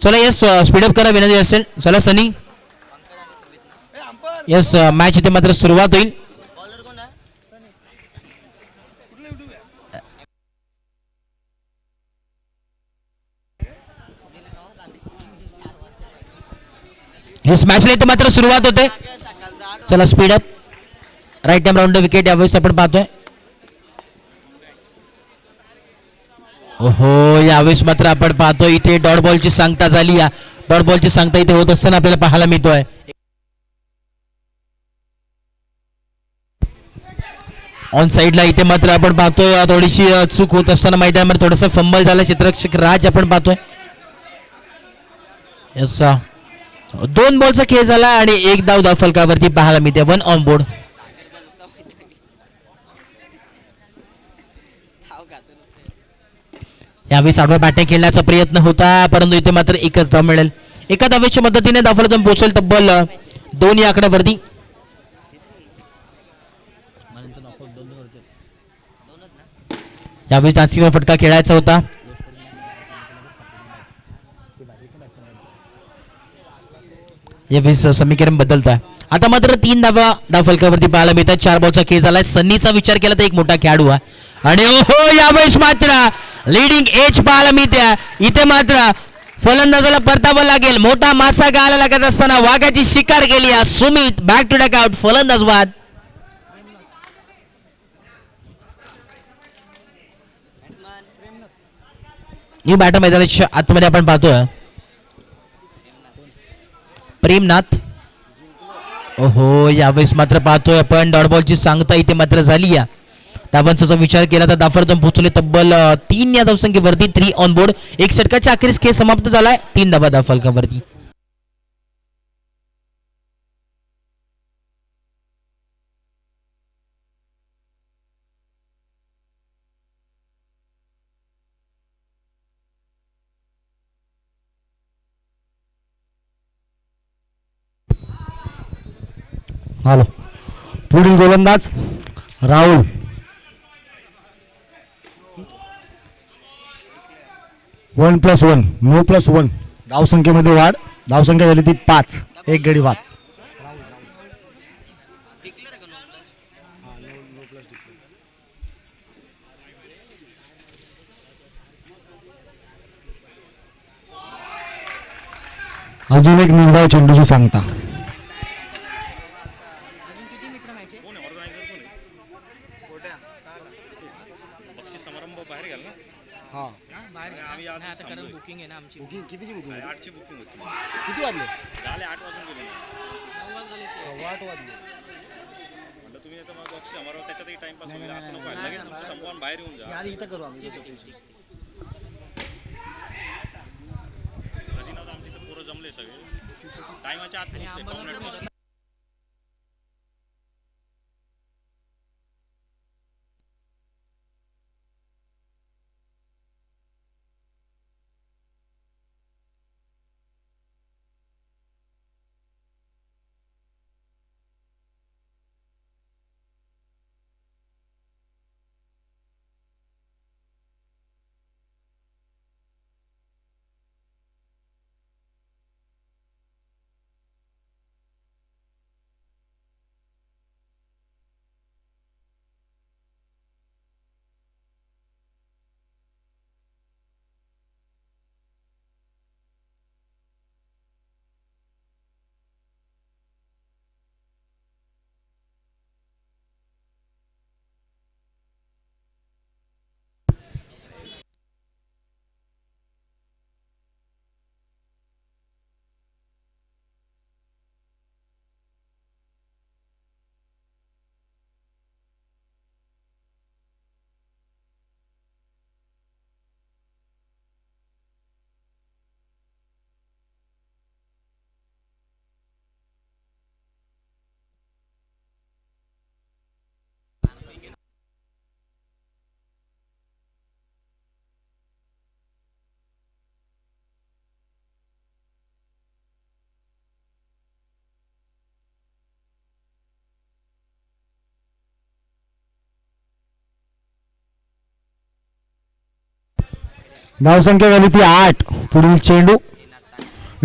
चला yes speedup uh, करा विनंती असेल चला सनी. येस मॅच uh, इथे मात्र सुरुवात होईल. येस मॅचला इथे मात्र सुरुवात होते. चला speed up right time round wicket यावेळेस आपण पाहतोय. हो यावेळेस मात्र आपण पाहतो इथे डॉट बॉलची सांगता झाली या. डॉट बॉलची सांगता इथे होत असताना आपल्याला पाहायला मिळतोय. ऑन साईडला इथे मात्र आपण पाहतोय थोडीशी चूक होत असताना मैदानामध्ये थोडंसं फंबल झालं. चित्ररक्षक राज आपण पाहतोय. दोन बॉलचा खेळ झाला आणि एक धाव धाव फलकावरती पाहायला मिळते. वन ऑन बोर्ड यावेळी आडवा बॅटिंग खेळण्याचा प्रयत्न होता परंतु इथे मात्र एकच धाव मिळेल. एका धावेच्या मदतीने धावफलकातून पोहोचेल तब्बल दोन या आकड्यावरती यावेळी डान्सिंग फटका खेळायचा होता. यावेळेस समीकरण बदलत आहे आता मात्र तीन धावा धाव फलकावरती पाहायला मिळतात. चार बॉलचा खेळ झालाय. सन्नीचा विचार केला तर एक मोठा खेळाडू आहे. आणि ओहो यावेळेस मात्र लिडिंग एज पाहायला मिळते इथे मात्र फलंदाजाला परतावं लागेल. मोठा मासा गायला लागत असताना वाघाची शिकार केली आहे Sumit back to duck out फलंदाज वाद ही बॅटर मैदानाच्या आतमध्ये आपण पाहतोय. प्रेमनाथ. ओहो यावेळेस मात्र पाहतोय आपण. डॉट बॉलची सांगता इथे मात्र झाली या धावांचा विचार केला तर दाफरदम पोहोचले तब्बल तीन या धावसंख्येवरती थ्री ऑन बोर्ड एक षटकाच्या अखेरीस खेळ समाप्त झालाय. तीन धावा दाफलकावरती हॅलो पुढील गोलंदाज Rahul. One plus one no plus one. धावसंख्येमध्ये वाढ धावसंख्या झाली ती पाच एक गडी बाद. अजून एक निर्धाव चेंडूची सांगता. बक्षीस समारंभ बाहेर गेला ना. हा. बाहेर आम्ही नाही, आज आता कारण थांबलोय. बुकिंग आहे ना आमची. बुकिंग कितीची बुकिंग आठची बुकिंग होती. किती वाजले? झाले आठ वाजून गेले. सव्वा आठ वाजले. म्हटलं तुम्ही आता मग बक्षीस समारंभ त्याच्यातही टाइमपास होईल. असं नको व्हायला. लगेच तुमचं संपवून बाहेर येऊन जा. यार इथं करू आम्ही. नव्हतं आमच्या इथं पोरं जमले सगळे. टायमाच्या आत पोहोचले. पाऊण आठ वाजता. धावसंख्या झाली ती आठ. पुढील चेंडू.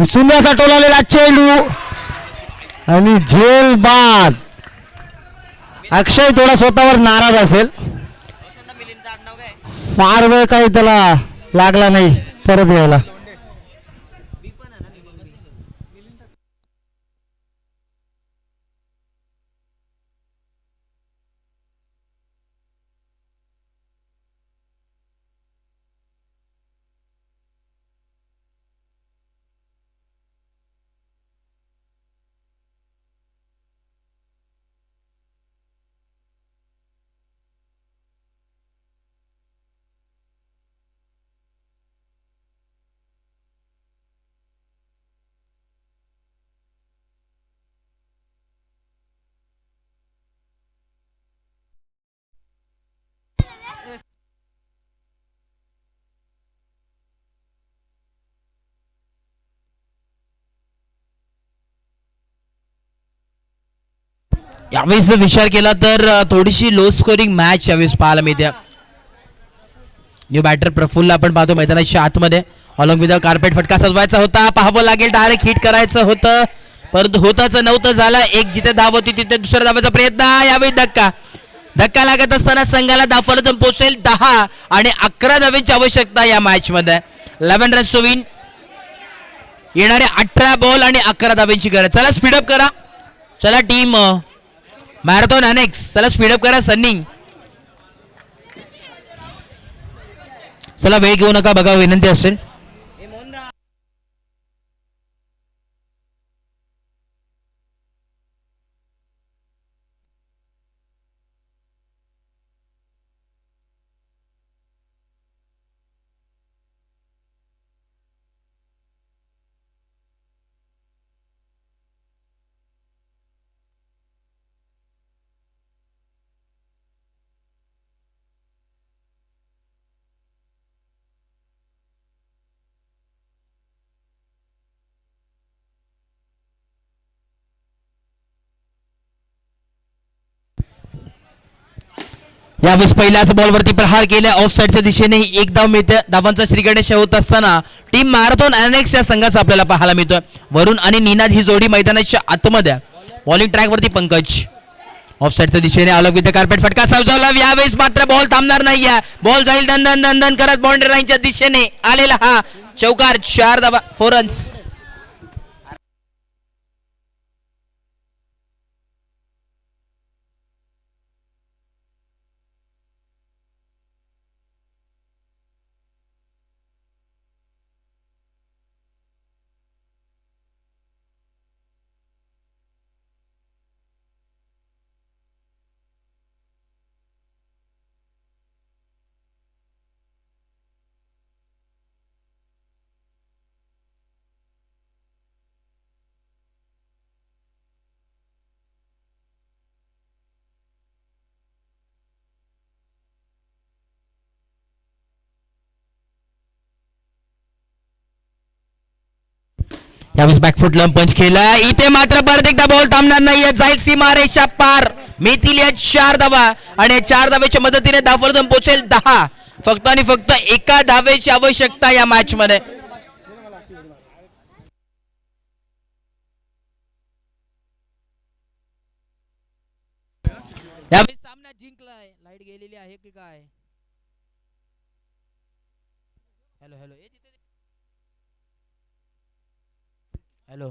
सुंदरचा टोलालेला चेंडू. आणि झेल बाद. अक्षय थोडा स्वतःवर नाराज असेल. फार वेळ काही त्याला लागला नाही. परत यायला. यावेळेस जर विचार केला तर थोडीशी लो स्कोरिंग मॅच यावेळेस पाहायला मिळते. न्यू बॅटर प्रफुल्ल आपण पाहतो मैदानाच्या आतमध्ये. ऑलॉंग विथ कार्पेट फटका सजवायचा होता. पाहावं लागेल डायरेक्ट हिट करायचं होतं. परंतु होताच नव्हतं झालं एक जिथे धाव होती तिथे दुसऱ्या धावाचा प्रयत्न. यावेळी धक्का. धक्का लागत असताना संघाला धावफलक पोहोचेल दहा आणि अकरा धावेची आवश्यकता या मॅच मध्ये इलेव्हन रन्स विन येणारे अठरा बॉल आणि अकरा धावेची गरज. चला स्पीडअप करा. चला टीम मॅरेथॉन अनेक्स चला स्पीडअप करा सन्नी चला वेळ घेऊ नका बघा विनंती असेल. यावेळेस पहिल्याच बॉलवरती प्रहार केल्या ऑफ साईडच्या दिशेने एक धाव मिळते. धावांचा श्रीगणेश होत असताना टीम मॅरेथॉन अनेक्स या संघाचा आपल्याला पाहायला मिळतोय. वरुण आणि निनाद ही जोडी मैदानाच्या आतमध्ये बॉलिंग ट्रॅकवरती पंकज. ऑफ साईडच्या दिशेने अलग विथ कार्पेट फटका सावजावला यावेळेस मात्र बॉल थांबणार नाही बॉल जाईल. दंदन दंदन करत बाउंड्री लाईनच्या दिशेने आलेला हा चौकार. चार धावा फोर रन्स यावेळेस बॅकफुट लंब पंच केला. इथे मात्र परत एकदा बॉल थांबणार नाहीये. जाईल सीमारेषा पार. मिळतील या चार धावा. आणि चार धावेच्या मदतीने धावपर्यंत पोहोचेल दहा. फक्त आणि फक्त एका धावेची आवश्यकता या मॅच मध्ये यावेळी सामना जिंकलाय. लाइट गेलेली आहे की काय? Hello hello hello